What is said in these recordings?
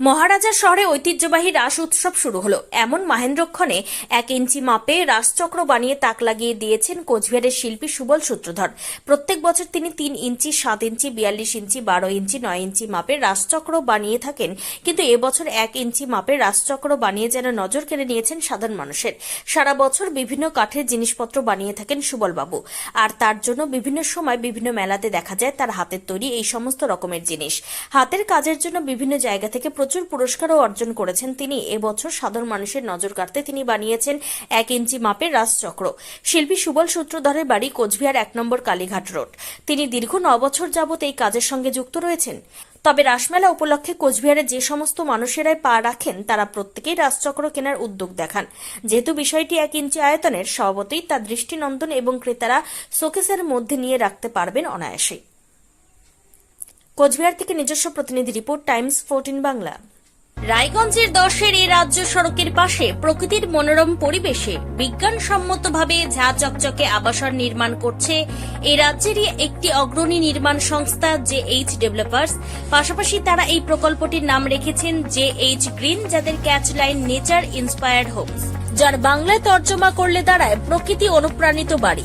মহারাজা শহরে ঐতিহ্যবাহী রাস উৎসব শুরু হলো। এমন মাহেন্দ্রক্ষণে এক ইঞ্চি মাপে রাসচক্র বানিয়ে তাক লাগিয়ে দিয়েছেন কোচবিহারের শিল্পী সুবল সূত্রধর। প্রত্যেক বছর তিনি তিন ইঞ্চি, সাত ইঞ্চি, বিয়াল্লিশ ইঞ্চি, বারো ইঞ্চি, নয় ইঞ্চি মাপের রাসচক্র বানিয়ে থাকেন। কিন্তু এবছর এক ইঞ্চি মাপের রাসচক্র বানিয়ে যেন নজর কেড়ে নিয়েছেন সাধারণ মানুষের। সারা বছর বিভিন্ন কাঠের জিনিসপত্র বানিয়ে থাকেন সুবলবাবু। আর তার জন্য বিভিন্ন সময় বিভিন্ন মেলাতে দেখা যায় তার হাতের তৈরি এই সমস্ত রকমের জিনিস। হাতের কাজের জন্য বিভিন্ন জায়গা থেকে প্রচুর পুরস্কারও অর্জন করেছেন তিনি। এবছর সাধারণ মানুষের নজর কাড়তে তিনি বানিয়েছেন এক ইঞ্চি মাপের রাজচক্র। শিল্পী সুবল সূত্রধরের বাড়ি কোচবিহার এক নম্বর কালীঘাট রোড। তিনি দীর্ঘ ন বছর যাবত এই কাজের সঙ্গে যুক্ত রয়েছেন। তবে রাসমেলা উপলক্ষে কোচবিহারে যে সমস্ত মানুষেরাই পা রাখেন, তারা প্রত্যেকেই রাজচক্র কেনার উদ্যোগ দেখান। যেহেতু বিষয়টি এক ইঞ্চি আয়তনের, স্বভাবতই তা দৃষ্টিনন্দন এবং ক্রেতারা শোকেসের মধ্যে নিয়ে রাখতে পারবেন অনায়াসে কোচবিহার থেকে নিজস্ব প্রতিনিধি রিপোর্ট, টাইমস ফোরটিন বাংলা। রায়গঞ্জের দশের এই রাজ্য সড়কের পাশে প্রকৃতির মনোরম পরিবেশে বিজ্ঞানসম্মতভাবে ঝা চকচকে আবাসন নির্মাণ করছে এই রাজ্যেরই একটি অগ্রণী নির্মাণ সংস্থা জে এইচ ডেভেলপার্স। পাশাপাশি তারা এই প্রকল্পটির নাম রেখেছেন জে এইচ গ্রিন, যাদের catch line nature inspired homes, যার বাংলায় তর্জমা করলে দাঁড়ায় প্রকৃতি অনুপ্রাণিত বাড়ি।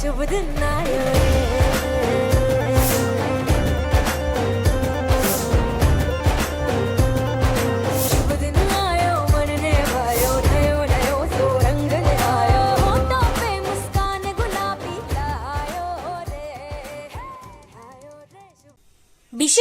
ശുഭദിനായോ?